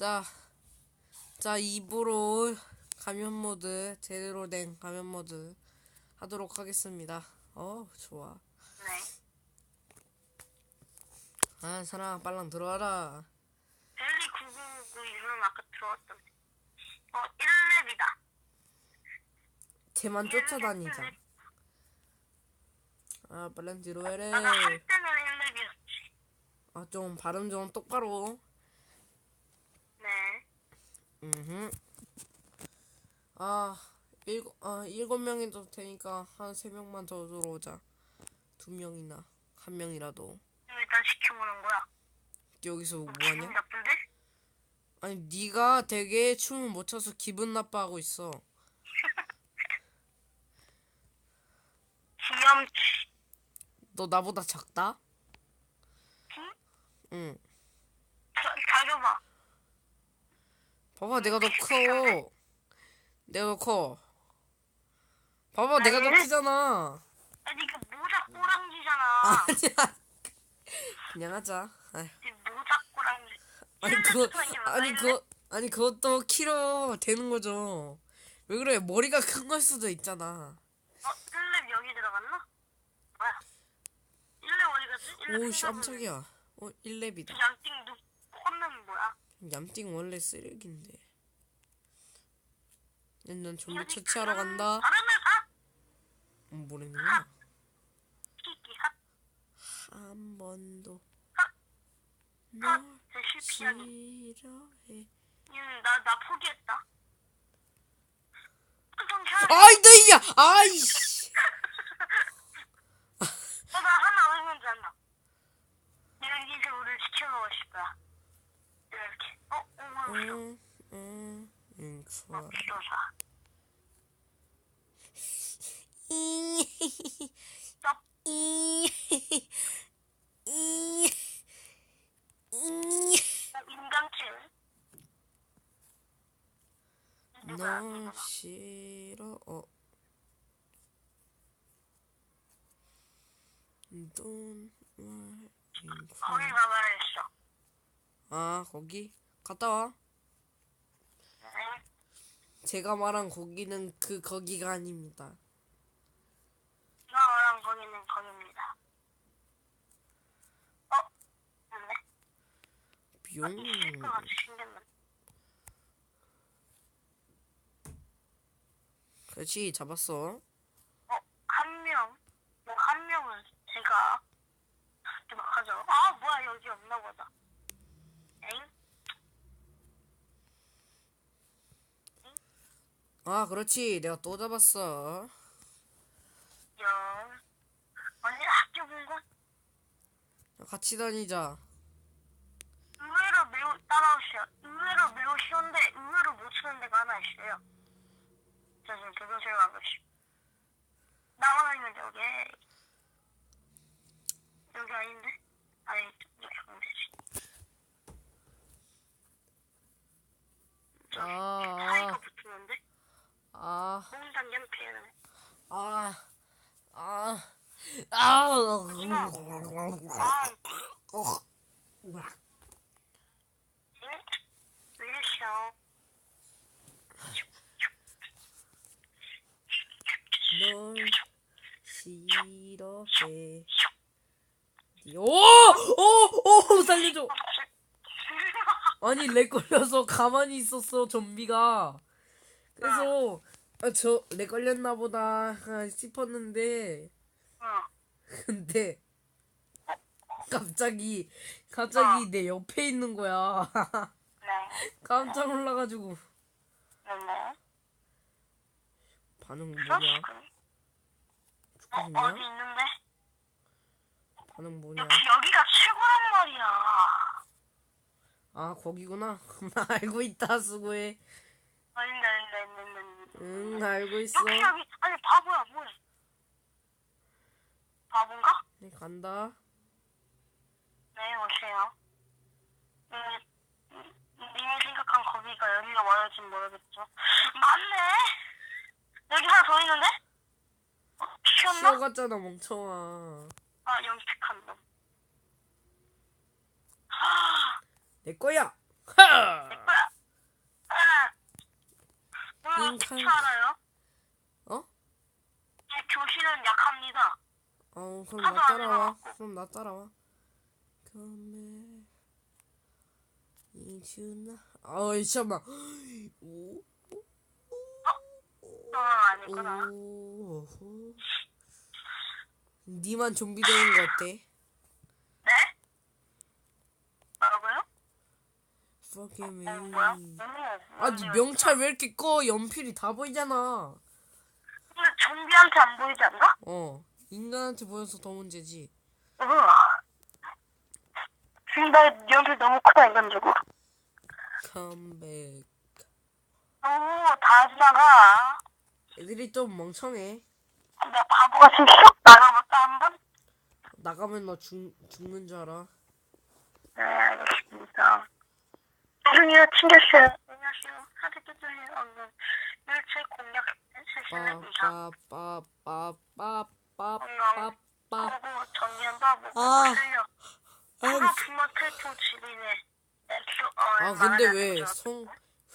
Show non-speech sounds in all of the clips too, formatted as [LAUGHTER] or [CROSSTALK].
자, 자 입으로 가면 모드 제대로 된 가면 모드 하도록 하겠습니다. 어 좋아. 네. 아 사랑 빨랑 들어와라. 델리 999 이름 아까 들어왔던데. 어, 1렙이다. 쟤만 쫓아다니자. 아 빨랑. 나가 할 때는 1렙이었지. 아 좀 발음 좀 똑바로. 네. 음. 아 일곱 아 일곱 명이도 되니까 한 세 명만 더 들어오자. 두 명이나 한 명이라도 일단 시켜보는 거야. 여기서 어, 뭐하냐? 기분 나쁜데? 아니 네가 되게 춤을 못 춰서 기분 나빠하고 있어. [LAUGHS] 귀염치. 너 나보다 작다? 응? 응. 자겨봐. 봐봐 내가 더 커. 내가 더 커. 봐봐 내가 더 크잖아. 아니, 그 모자 꼬랑지잖아. [LAUGHS] 아니야. 그냥 하자. 아휴. 이 모자 꼬랑지. 아니 그거 아니 그거 아니 그것도 키로 되는 거죠. 왜 그래 머리가 큰 걸 수도 있잖아. 어, 1렙 여기 들어갔나? 뭐야? 1렙 어디 갔지? 1렙 오씨 깜짝이야. 어 1렙이다. 양띵 누 콘는 뭐야? 얌띵 원래 쓰레기인데. 난 좀비 처치하러 간다. 어, 뭐라는 거야? 한 번도 핫! 널. 싫어해. 음, 나, 나 포기했다. 아이 너야 아이씨. 어, 나 하나 얼마인지 안나. 여기서 우리를 지켜보고 거야. 이렇게. 어, 어, 어, 응, 응, 응, 좋아. 어, 비로사. 쩝. 어, 인간체. 누구야, 너 누구야? 싫어. 어. Don't worry. 거기 가봐야 했어. 아 거기 갔다 와. 네. 제가 말한 거기는 그 거기가 아닙니다. 나랑 거기는 거기입니다. 어? 맞네. 뿅. 실컷 생겼네. 그렇지 잡았어. 어, 한 명. 뭐, 한 명은 제가 막 하죠. 아, 뭐야, 여기 없나 보다. 아 그렇지 내가 또 잡았어. 영. 언니 학교 본 건? 같이 다니자. 의외로 매우 따라오시오. 의외로 매우 쉬운데 의외로 못 치는 데가 하나 있어요. 저 지금 교도소에 가고 있어. 나만 아니면 여기. 여기 아닌데? 아니, 여기 가면 되지. 저 사이가 아, 붙으는데? 아, 몽단 연패는. 아, 아, 아. 아, 응? 왜이러셔? 널 싫어해. 오, 오, 오, 살려줘. [LAUGHS] 아니 렉 걸려서 가만히 있었어 좀비가. 그래서 아, 저렉 걸렸나 보다 싶었는데 어. [LAUGHS] 근데 갑자기 갑자기 내 옆에 있는 거야. [LAUGHS] 네. 깜짝 놀라가지고 네네. 반응 뭐냐? 어? 어디 있는데? 반응 뭐냐? 역시 여기가 최고란 말이야. 아 거기구나. [LAUGHS] 나 알고 있다 수고해. 아닌데, 아닌데, 아닌데, 아닌데. 응 알고 있어. 여기, 여기. 아니, 바보야, 뭐해. 바본가? 네, 간다. 네, 오세요. 음, 음, 님이 생각한 거기가 여기가 맞을지 모르겠죠. 맞네! 여기 하나 더 있는데? 어, 튀었나? 쉬어갔잖아 멍청아. 아, 거야. 하! 내 거야! 줄 알아요? 어? 제 교실은 약합니다. 어 그럼 나 하도 안 따라와 해봐갖고. 그럼 나 따라와 come 이준아 어이 잠깐만 오, 너 아니구나. 오, 니만 좀비 되는 거 어때? 네? 뭐라고요? Fuck 어, me 뭐야? 오, 아니 명찰 왜 이렇게 꺼 연필이 다 보이잖아 근데 좀비한테 안 보이지 않나? 어 인간한테 보여서 더 문제지 우와. 지금 나 연필 너무 크다 인간적으로. come back 오, 다 지나가. 애들이 좀 멍청해 나 바보같이 쏙 나가봤다 한번? 나가면 너 죽, 죽는 줄 알아 네, 알겠습니다. 죄송해요, 챙겼어요. 아. 근데 말하자면 왜 저- 성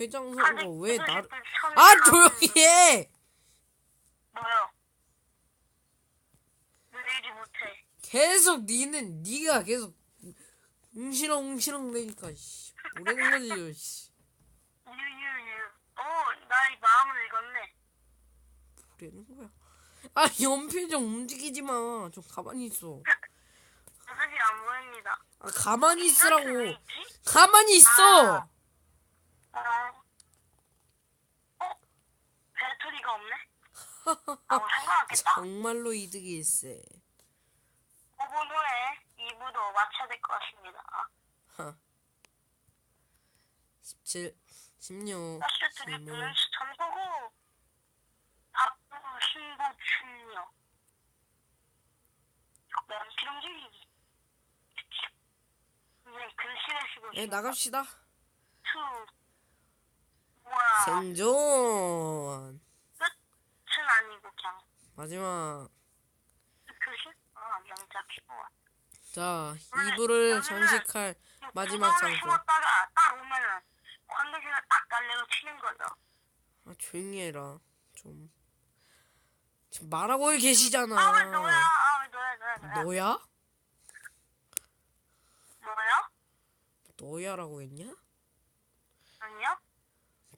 회장 선거 왜 나를 아 조용히 해? 계속 니는 니가 계속 웅시렁 웅시렁 대니까 씨 뭐라는 거지 씨 나의 마음을 읽었네. 뭐라는 거야 아 연필 좀 움직이지 마 좀 가만히 있어 도저히 안 보입니다. 아 가만히 있으라고 이렇게 왜 있지? 가만히 있어 어. 어? 배터리가 없네? 생각 없겠다. 정말로 이득일세 5분 후에 2부도 마쳐야 될 것 같습니다. 하. 17 16 버스 드리프는 전보고 앞으로 신고 중요. 면필용지. 이제 글씨를 쓰고 네 나갑시다. 투 와, 생존. 끝은 아니고 그냥 마지막. 글씨? 아, 명작. 15화. 자 이불을 장식할 마지막 장소. 심었다가 딱 오면은 관계지가 딱 달래고 치는 거죠. 아 조용히 해라 좀 지금 말하고 계시잖아 아, 왜 너야? 아, 왜 너야, 너야, 너야. 너야? 뭐야? 너야라고 했냐? 아니요?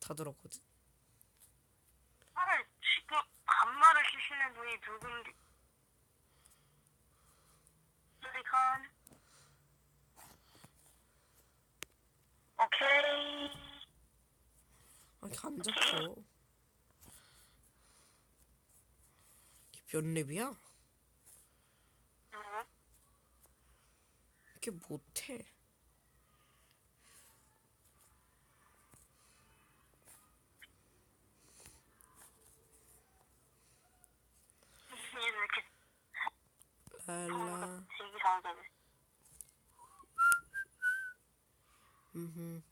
다 들었거든 아, 지금 반말을 쓰시는 분이 누군지. 슬리콘. 오케이. 아 이렇게 안 잡혀 이게 몇 랩이야? 응. 이렇게 못해 얘는 이렇게 랄라. 음흠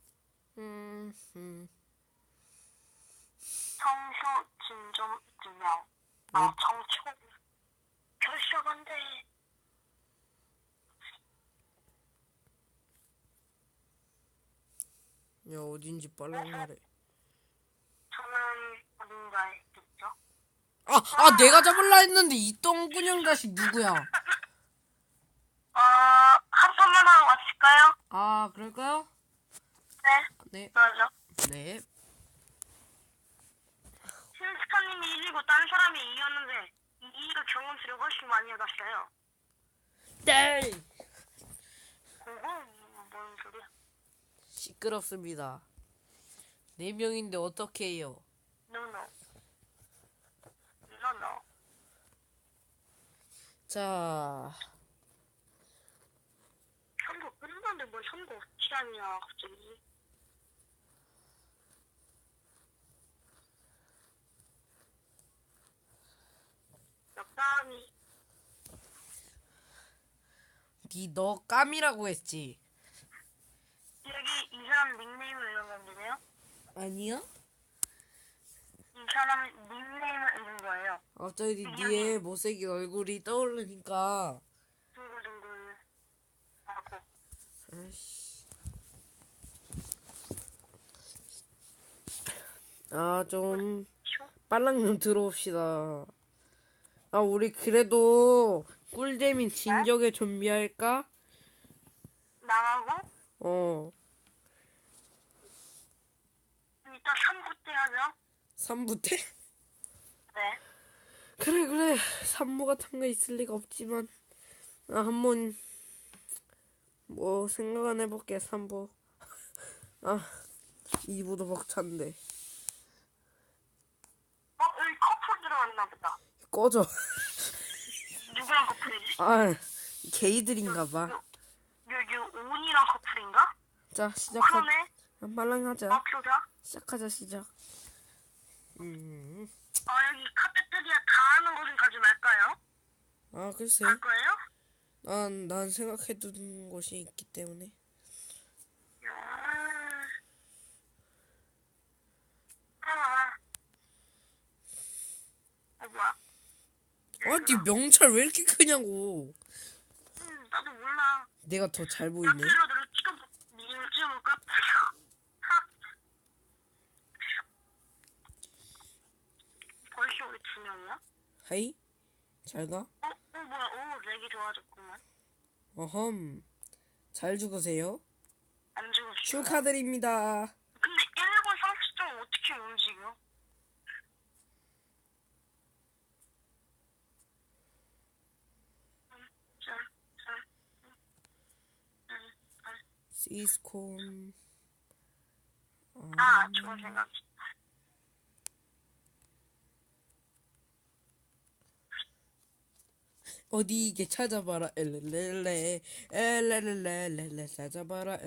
음흠 청소 진좀 두명. 아, 청초. 결석한데. 야 어딘지 빨랑 말해 저는 어딘가에 있죠. 아, 아 내가 잡을라 했는데 이 똥구녕 자식 누구야 어, 한 번만 하고 마칠까요? 아 그럴까요? 네, 네 그러죠. 네. 이기고 다른 사람이 이겼는데 이기가 경험치를 훨씬 많이 얻었어요. 네. 그거 뭔 소리야? 시끄럽습니다. 네 명인데 어떻게 해요? No no. 자, 선거 끝났는데 뭘 선거 취향이야 갑자기. 적당히 니너 까미라고 했지? 여기 이 사람 닉네임을 읽은 건데요. 아니야? 이 사람 닉네임을 읽은 거예요. 갑자기 니의 못생긴 얼굴이 떠오르니까 둥글둥글 하고 아이씨. 아, 좀 빨랑 좀 들어옵시다. 아, 우리 그래도 꿀잼인 진격의 좀비 할까? 나가고 어, 이따 3부 때 하죠. 3부 때? 네. 그래, 그래. 3부 같은 거 있을 리가 없지만. 아, 한번, 뭐, 생각 안 해볼게, 3부. 아, 2부도 벅찬데. 어 여기 커플 들어갔나 보다. 꺼져. 누구랑 커플이지? 아, 게이들인가 봐. 요, 여기 온이랑 커플인가? 자, 시작하, 그러네. 빨랑 하자. 마표다. 시작하자, 시작. 음, 아 여기 카페테리아 다 하는 곳은 가지 말까요? 아, 글쎄. 갈 거예요? 난, 난 생각해둔 곳이 있기 때문에. 야. 아. 어 뭐야? 아, 네 명찰 왜 이렇게 크냐고. 음, 나도 몰라. 내가 더잘나 보이네. 필요 너를 찍어 니를 찍어볼까? [LAUGHS] 벌써 우리 두 명이야? 하이? 잘 가? 어? 어 뭐야? 오 렉이 좋아졌구만. 어험. 잘 죽으세요. 안 죽었어. 축하드립니다. 근데 1분 30점 어떻게 움직여? 자, 자, 시스콘. 아, 좋은 생각. 어디 이게 찾아봐라 엘레레레 엘레레레레레 찾아봐라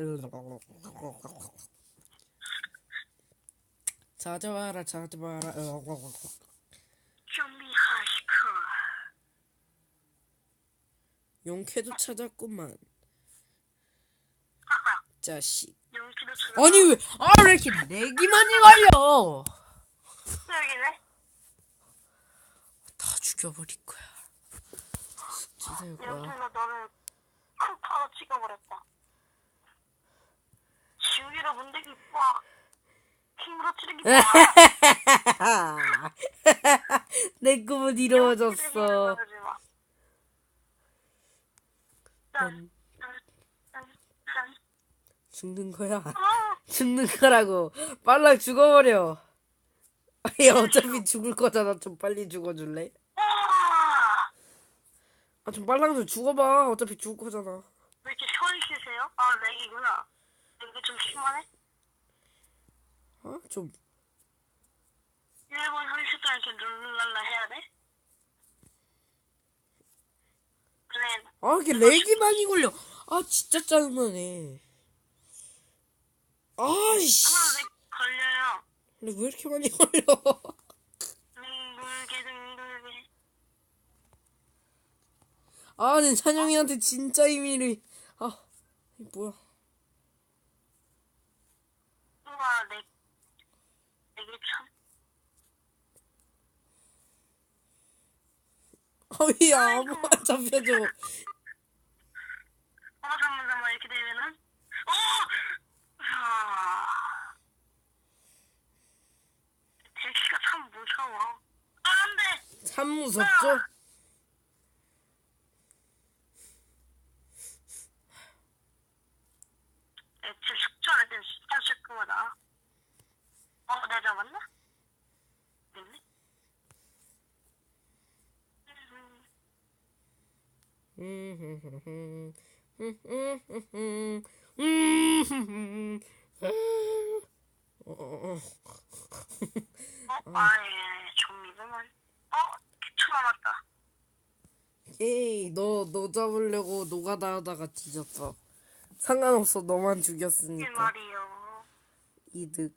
찾아봐라 찾아봐라 엘레레레. 준비하시고. 용케도 찾았구만 자식 용기도 찾아. 아니 왜 아 왜 이렇게 내기 많이 걸려 여기네. 다 죽여버릴 거야 주세요 거야 용기가 너를 쿵파로 찍어버렸다. 지우개로 문대기 빡. 힘으로 찌르기 빡. [LAUGHS] 내 꿈은 이루어졌어. 죽는 거야 아, [LAUGHS] 죽는 거라고 빨라 죽어버려 아니 어차피 죽을 거잖아 좀 빨리 죽어줄래? 아. 아좀 빨랑 좀 죽어봐 어차피 죽을 거잖아 왜 이렇게 쉬세요? 아, 렉이구나. 이게 좀 심하네? 어? 좀 1분 30분 이렇게 눌러라 해야 돼? 그래, 아 이렇게 렉이 많이 걸려 아 진짜 짜증나네 아이씨 하나 렉 걸려요. 렉왜 이렇게 많이 걸려 둥글게, 둥글게. 아니 찬영이한테 진짜 의미를 아 이게 뭐야 우와, 렉. 렉이 참. 아 왜 아무나 잡혀줘 어, 잠깐만, 잠깐만, 이렇게 되면은. 어! 3소죠? 너너 잡으려고 노가다 하다가 뒤졌어. 상관없어. 너만 이 죽였으니까. 말이요. 이득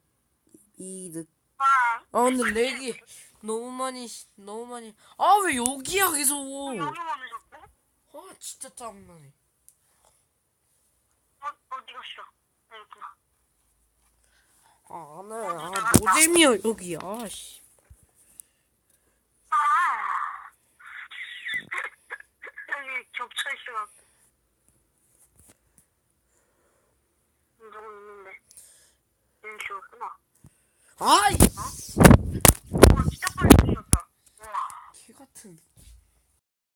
이득. 와, 아 근데 렉이 너무 많이 너무 많이. 아 왜 여기야 계속. 여기만 해줬고? 아 진짜 짜증나네. 어, 어디 갔어? 여기구나. 아 안해 아 노잼이야 여기. 아 씨 아. 여기 겹쳐 있어갖고. 누구 있는데? 윤 씨였구나. 아이 어, 진짜 흠.